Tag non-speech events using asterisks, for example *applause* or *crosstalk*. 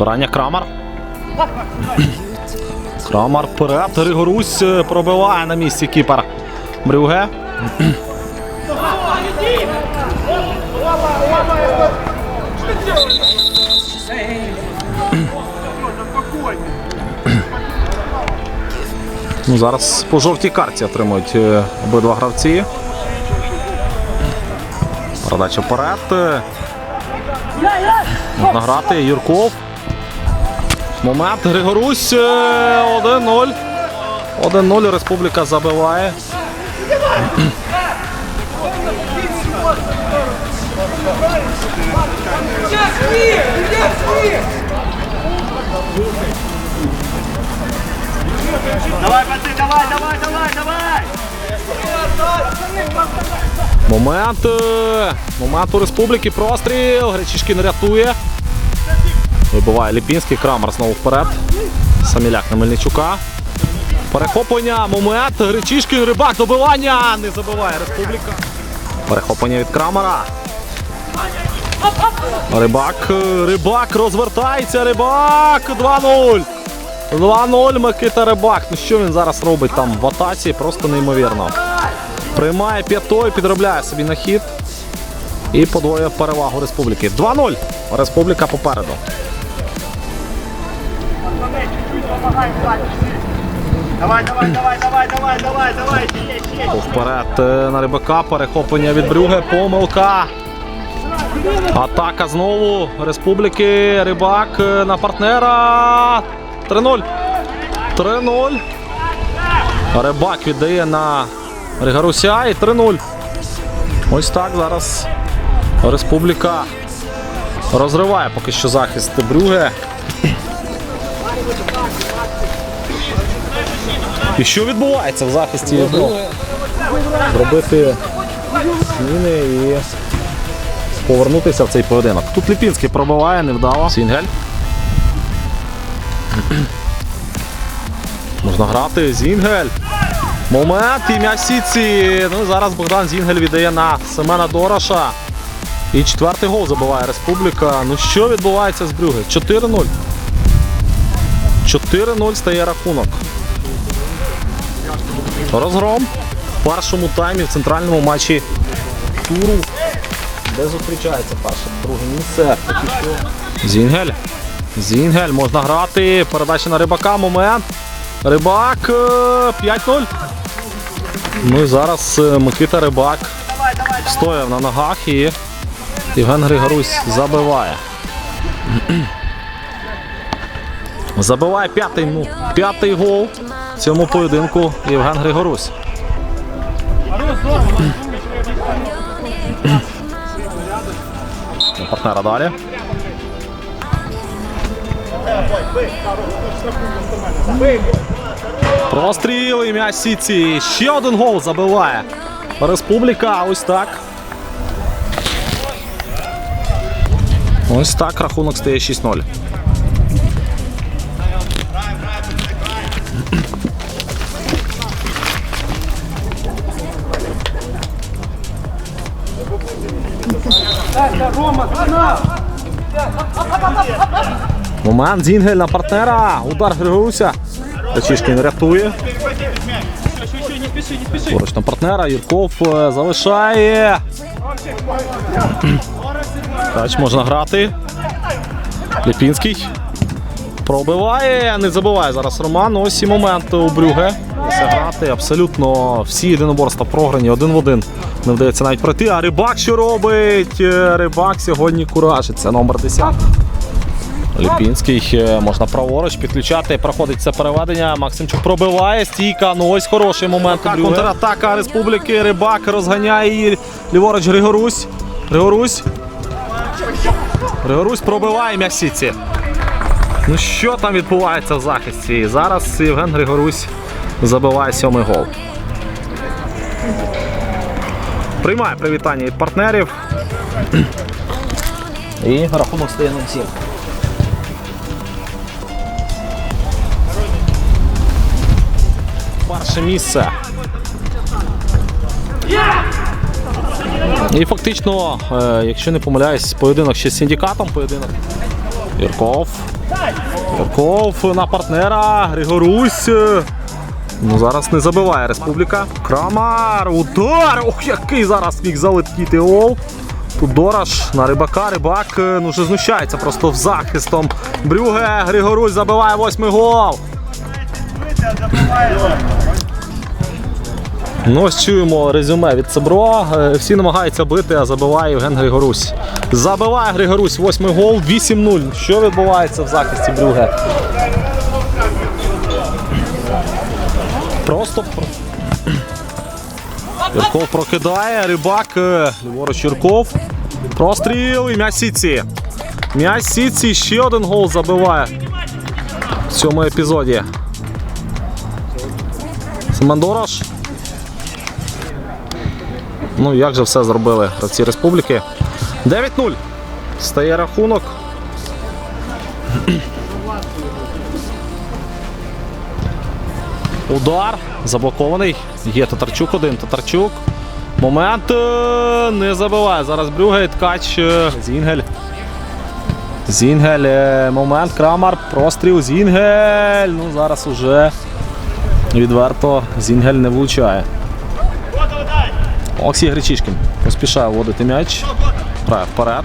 Підбирання Крамар. Крамар вперед. Григорусь е, пробиває на місці кіпер. Брюге. Ну, зараз по жовтій карті отримують е, обидва гравці. Передача вперед. Е, Можна грати. Юрков. Момент. Григорусь. е, 1-0. 1-0. Республіка забиває. Давай, пацаны, давай, давай, давай, давай! Момент. е, Момент у республіки. Простріл. Гречишкін рятує. Вибиває Ліпінський. Крамер знову вперед. Саміляк на Мельничука. Перехоплення. Момент. Гречишкін. Рибак. Добивання. Не забиває республіка. Перехоплення від Крамера. Рибак. Рибак розвертається. Рибак. 2-0. 2-0 Микита Рибак. Ну що він зараз робить там в атаці? Просто неймовірно. Приймає п'ятою, підробляє собі на хід. І подвоює перевагу республіки. 2-0. Республіка попереду. Давай, давай, давай, давай, давай, давай, давай, ще. Вперед е, на рибака. Перехоплення від Брюге. Помилка. Атака знову республіки. Рибак е, на партнера. 3-0. 3-0. Рибак віддає на Ригаруся і 3-0. Ось так зараз республіка розриває поки що захист Брюге. І що відбувається в захисті Брюге? Зробити зміни і повернутися в цей поєдинок. Тут Ліпінський пробиває, невдало. Сінгель. *clears throat* Можна грати. Зінгель. Момент і м'яч Сіці. Ну зараз Богдан Зінгель віддає на Семена Дороша. І четвертий гол забиває Республіка. Ну що відбувається з Брюге? 4-0. 4-0 стає рахунок. Розгром в першому таймі в центральному матчі туру. Де зустрічається перше, друге місце. Зінгель. Зінгель можна грати. Передача на рибака. Момент. Рибак е, 5-0. Ну і зараз е, Микита Рибак стояв на ногах і Євген Григорусь забиває. Забиває п'ятий, ну, п'ятий гол в цьому поєдинку Євген Григорусь. На партнера далі. Простріл і м'яч Сіці. Ще один гол забиває. Республіка. Ось так. Ось так рахунок стає 6-0. Момент Зінгель на партнера. Удар Григоруся. Речишкін рятує. Поруч на партнера. Юрков е, залишає. Тач можна грати. Ліпінський. Пробиває, не забиває зараз Роман. Ось і момент у Брюге. Це грати абсолютно всі єдиноборства програні один в один. Не вдається навіть пройти. А рибак що робить? Е, Рибак сьогодні куражиться. Номер 10. Ліпінський е, можна праворуч підключати. Проходить це переведення. Максимчук пробиває. Стійка. Ну ось хороший момент. Контратака Республіки. Рибак розганяє її. Ліворуч Григорусь. Григорусь. Григорусь пробиває м'ясіці. Ну що там відбувається в захисті? І зараз Євген Григорусь забиває сьомий гол. Приймає привітання від партнерів. І рахунок стає 0-7. Перше місце. І фактично, е, якщо не помиляюсь, поєдинок ще з синдикатом, поєдинок. Юрков. Ярков на партнера. Григорусь. Ну, зараз не забиває Республіка. Крамар. Удар! Ох, який зараз міг залетіти. Тут Дораш на рибака. Рибак е, ну, вже знущається просто в захистом. Брюге. Григорусь забиває восьмий гол. Ну, ось чуємо резюме від Цебро. Е, Всі намагаються бити, а забиває Євген Григорусь. Забиває Григорусь восьмий гол 8-0. Що відбувається в захисті Брюге? Просто Юрков прокидає, рибак, е, ліворуч Юрков. Простріл і м'яч Сіці. М'яч Сіці ще один гол забиває в цьому епізоді. Семендорош. Ну, як же все зробили гравці республіки. 9-0. Стає рахунок. Удар. Заблокований. Є Татарчук один. Татарчук. Момент. е, Не забиває. Зараз Брюге і ткач. е, Зінгель. Зінгель. е, Момент. Крамар. Простріл. Зінгель. Ну, зараз уже відверто Зінгель не влучає. Олексій Гречишкін поспішає вводити м'яч. Грає вперед.